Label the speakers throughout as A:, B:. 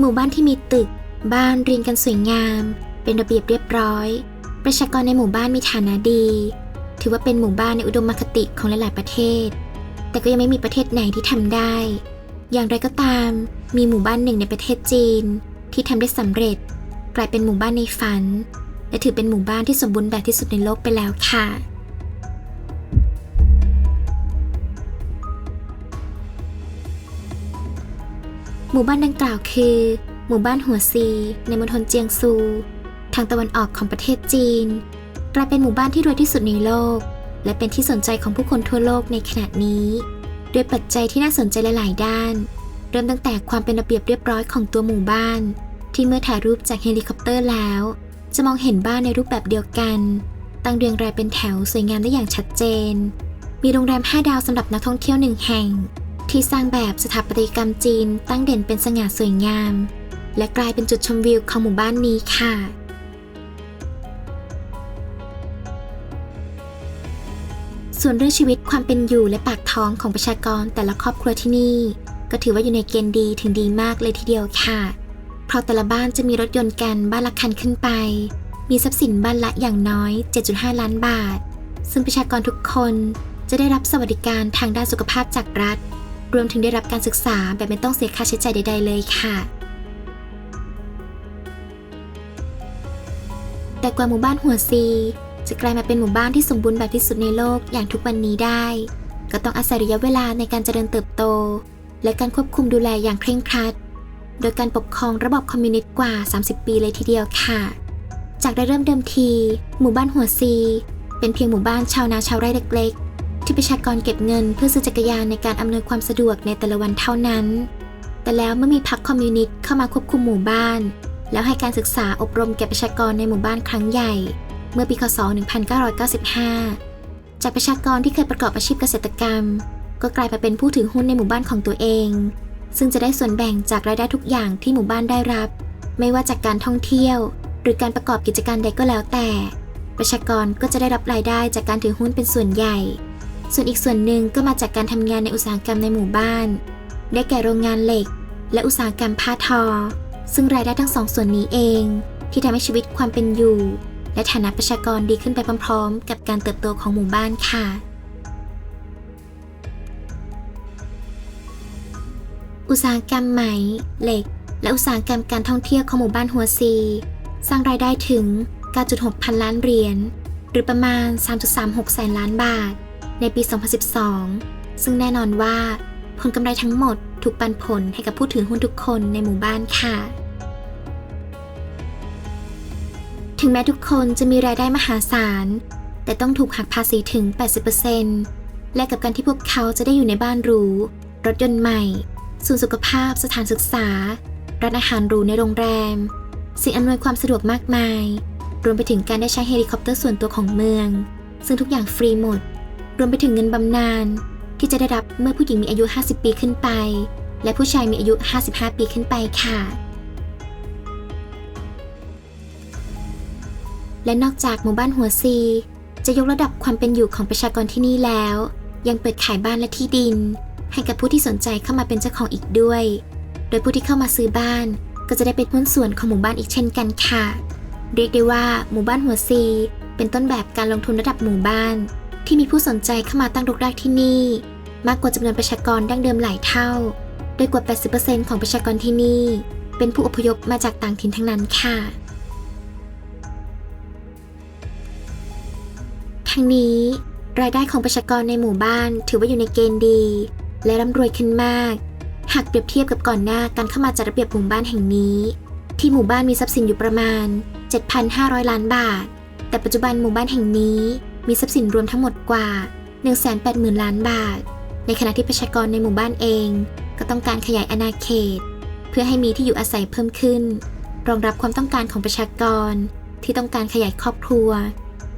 A: หมู่บ้านที่มีตึก บ้านเรียงกันสวยงาม เป็นระเบียบเรียบร้อย ประชากรในหมู่บ้านมีฐานะดี ถือว่าเป็นหมู่บ้านในอุดมคติของหลาย ๆ ประเทศ แต่ก็ยังไม่มีประเทศไหนที่ทำได้ อย่างไรก็ตาม มีหมู่บ้านหนึ่งในประเทศจีน ที่ทำได้สำเร็จ กลายเป็นหมู่บ้านในฝัน และถือเป็นหมู่บ้านที่สมบูรณ์แบบที่สุดในโลกไปแล้วค่ะ หมู่บ้านดังกล่าวคือ หมู่บ้านหัวซี ในมณฑลเจียงซู ทางตะวันออกของประเทศจีน กลายเป็นหมู่บ้านที่รวยที่สุดในโลก และเป็นที่สนใจของผู้คนทั่วโลกในขณะนี้ด้วยปัจจัยที่น่าสนใจหลายๆด้าน เริ่มตั้งแต่ความเป็นระเบียบเรียบร้อยของตัวหมู่บ้าน ที่เมื่อถ่ายรูปจากเฮลิคอปเตอร์แล้ว จะมองเห็นบ้านในรูปแบบเดียวกัน ตั้งเรียงรายเป็นแถวสวยงามได้อย่างชัดเจน มีโรงแรม 5 ดาวสำหรับนักท่องเที่ยวหนึ่งแห่ง ที่สร้างแบบสถาปัตยกรรมจีนตั้งเด่นเป็นสง่าสวยงาม และกลายเป็นจุดชมวิวของหมู่บ้านนี้ค่ะ ส่วนเรื่องชีวิตความเป็นอยู่และปากท้องของประชากรแต่ละครอบครัวที่นี่ ก็ถือว่าอยู่ในเกณฑ์ดีถึงดีมากเลยทีเดียวค่ะ เพราะแต่ละบ้านจะมีรถยนต์กันบ้านละคันขึ้นไป มีทรัพย์สินบ้านละอย่างน้อย 7.5 ล้านบาท ซึ่งประชากรทุกคนจะได้รับสวัสดิการทางด้านสุขภาพจากรัฐ รวมถึงได้รับการศึกษาแบบไม่ต้องเสียค่าใช้จ่ายใด ๆ เลยค่ะ แต่กว่าหมู่บ้านหัวซี จะกลายมาเป็นหมู่บ้านที่สมบูรณ์แบบที่สุดในโลกอย่างทุกวันนี้ได้ ก็ต้องอาศัยระยะเวลาในการเจริญเติบโต และการควบคุมดูแลอย่างเคร่งครัด โดยการปกครองระบบคอมมิวนิสต์กว่า 30 ปีเลยทีเดียวค่ะ จากได้เริ่มเดิมที หมู่บ้านหัวซี เป็นเพียงหมู่บ้านชาวนาชาวไร่เล็กๆ ที่ประชากรเก็บเงินเพื่อซื้อจักรยานในการอำนวยความสะดวกในแต่ละวันเท่านั้น แต่แล้วเมื่อมีพรรคคอมมิวนิสต์เข้ามาควบคุมหมู่บ้าน แล้วให้การศึกษาอบรมแก่ประชากรในหมู่บ้านครั้งใหญ่ เมื่อปีคศ 1995 จากประชากรที่เคยประกอบอาชีพเกษตรกรรม ก็กลายมาเป็นผู้ถือหุ้นในหมู่บ้านของตัวเอง ซึ่งจะได้ส่วนแบ่งจากรายได้ทุกอย่างที่หมู่บ้านได้รับ ไม่ว่าจากการท่องเที่ยว หรือการประกอบกิจการใดก็แล้วแต่ ประชากรก็จะได้รับรายได้จากการถือหุ้นเป็นส่วนใหญ่ ส่วนอีกส่วนหนึ่งก็มาจากการทำงานในอุตสาหกรรมในหมู่บ้าน ได้แก่โรงงานเหล็ก และอุตสาหกรรมผ้าทอ ซึ่งรายได้ทั้งสองส่วนนี้เอง ที่ทำให้ชีวิตความเป็นอยู่ และฐานะประชากรดีขึ้นไปพร้อม ๆ กับการเติบโตของหมู่บ้านค่ะ อุตสาหกรรมไหม เหล็ก และอุตสาหกรรมการท่องเที่ยวของหมู่บ้านหัวซี สร้างรายได้ถึง 9.6 พันล้านเหรียญหรือประมาณ 3.36 แสนล้านบาท ในปี 2012 ซึ่งแน่นอนว่า ผลกำไรทั้งหมดถูกปันผลให้กับผู้ถือหุ้นทุกคนในหมู่บ้านค่ะ ถึงแม้ทุกคนจะมีรายได้มหาศาล แต่ต้องถูกหักภาษีถึง 80%และกับการที่พวกเขาจะได้อยู่ในบ้านหรู รถยนต์ใหม่ ศูนย์สุขภาพ สถานศึกษา ร้านอาหารหรูในโรงแรม สิ่งอำนวยความสะดวกมากมาย รวมไปถึงการได้ใช้เฮลิคอปเตอร์ส่วนตัวของเมือง ซึ่งทุกอย่างฟรีหมด รวมไปถึงเงินบำนาญที่จะได้รับเมื่อผู้หญิงมีอายุ 50 ปีขึ้นไป และผู้ชายมีอายุ 55 ปีขึ้นไปค่ะ และนอกจากหมู่บ้านหัวซี จะยกระดับความเป็นอยู่ของประชากรที่นี่แล้ว ยังเปิดขายบ้านและที่ดิน ให้กับผู้ที่สนใจเข้ามาเป็นเจ้าของอีกด้วย โดยผู้ที่เข้ามาซื้อบ้านก็จะได้เป็นหุ้นส่วนของหมู่บ้านอีกเช่นกันค่ะ เรียกได้ว่าหมู่บ้านหัวซี เป็นต้นแบบการลงทุนระดับหมู่บ้าน ที่มีผู้สนใจเข้ามาตั้งรกรากที่นี่ มากกว่าจำนวนประชากรดั้งเดิมหลายเท่า โดยกว่า 80%ของประชากรที่นี่ เป็นผู้อพยพมาจากต่างถิ่นทั้งนั้นค่ะ ทั้งนี้ รายได้ของประชากรในหมู่บ้านถือว่าอยู่ในเกณฑ์ดี และร่ำรวยขึ้นมาก หากเปรียบเทียบกับก่อนหน้าการเข้ามาจัดระเบียบหมู่บ้านแห่งนี้ ที่หมู่บ้านมีทรัพย์สินอยู่ประมาณ 7,500 ล้านบาท แต่ปัจจุบันหมู่บ้านแห่งนี้ มีทรัพย์สินรวมทั้งหมดกว่า 180,000 ล้านบาท ในขณะที่ประชากรในหมู่บ้านเอง ก็ต้องการขยายอาณาเขต เพื่อให้มีที่อยู่อาศัยเพิ่มขึ้น รองรับความต้องการของประชากรที่ต้องการขยายครอบครัว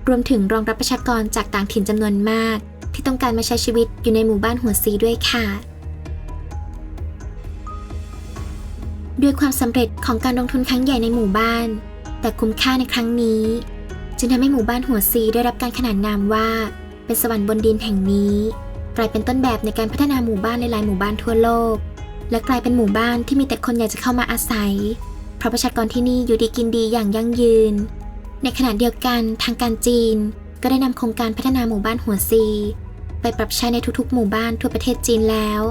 A: รวมถึงรองรับประชากรจากต่างถิ่นจำนวนมาก ที่ต้องการมาใช้ชีวิตอยู่ในหมู่บ้านหัวซีด้วยค่ะด้วยความสำเร็จของการลงทุนครั้งใหญ่ในหมู่บ้าน แต่คุ้มค่าในครั้งนี้ จึงทำให้หมู่บ้านหัวซีได้รับการขนานนามว่า เป็นสวรรค์บนดินแห่งนี้กลายเป็นต้นแบบในการพัฒนาหมู่บ้านหลายๆหมู่บ้านทั่วโลก และกลายเป็นหมู่บ้านที่มีแต่คนอยากจะเข้ามาอาศัย เพราะประชากรที่นี่อยู่ดีกินดีอย่างยั่งยืน ในขณะเดียวกันทางการจีน ก็ได้นำโครงการพัฒนาหมู่บ้านหัวซี ไปปรับใช้ในทุกๆ หมู่บ้านทั่วประเทศจีนแล้ว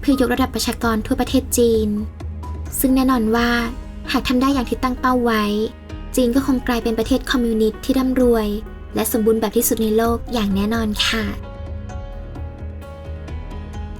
A: เพื่อยกระดับประชากรทั่วประเทศจีน ซึ่งแน่นอนว่า หากทำได้อย่างที่ตั้งเป้าไว้ จีนก็คงกลายเป็นประเทศคอมมิวนิสต์ที่ร่ำรวย และสมบูรณ์แบบที่สุดในโลกอย่างแน่นอนค่ะ